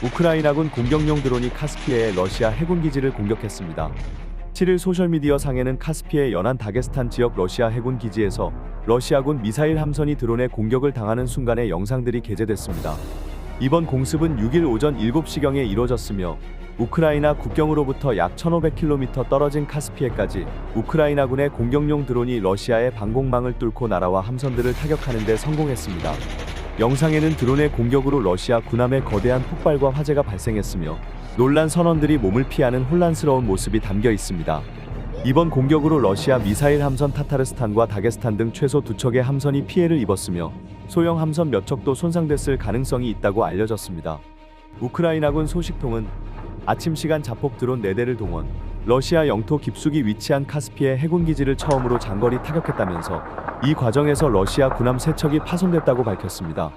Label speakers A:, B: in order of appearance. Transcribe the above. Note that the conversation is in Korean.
A: 우크라이나군 공격용 드론이 카스피해의 러시아 해군 기지를 공격했습니다. 7일 소셜미디어 상에는 카스피해 연안 다게스탄 지역 러시아 해군 기지에서 러시아군 미사일 함선이 드론에 공격을 당하는 순간의 영상들이 게재됐습니다. 이번 공습은 6일 오전 7시경에 이루어졌으며 우크라이나 국경으로부터 약 1,500km 떨어진 카스피해까지 우크라이나군의 공격용 드론이 러시아의 방공망을 뚫고 날아와 함선들을 타격하는 데 성공했습니다. 영상에는 드론의 공격으로 러시아 군함에 거대한 폭발과 화재가 발생했으며 놀란 선원들이 몸을 피하는 혼란스러운 모습이 담겨 있습니다. 이번 공격으로 러시아 미사일 함선 타타르스탄과 다게스탄 등 최소 두 척의 함선이 피해를 입었으며 소형 함선 몇 척도 손상됐을 가능성이 있다고 알려졌습니다. 우크라이나군 소식통은 아침 시간 자폭 드론 4대를 동원, 러시아 영토 깊숙이 위치한 카스피해 해군 기지를 처음으로 장거리 타격했다면서 이 과정에서 러시아 군함 3척이 파손됐다고 밝혔습니다.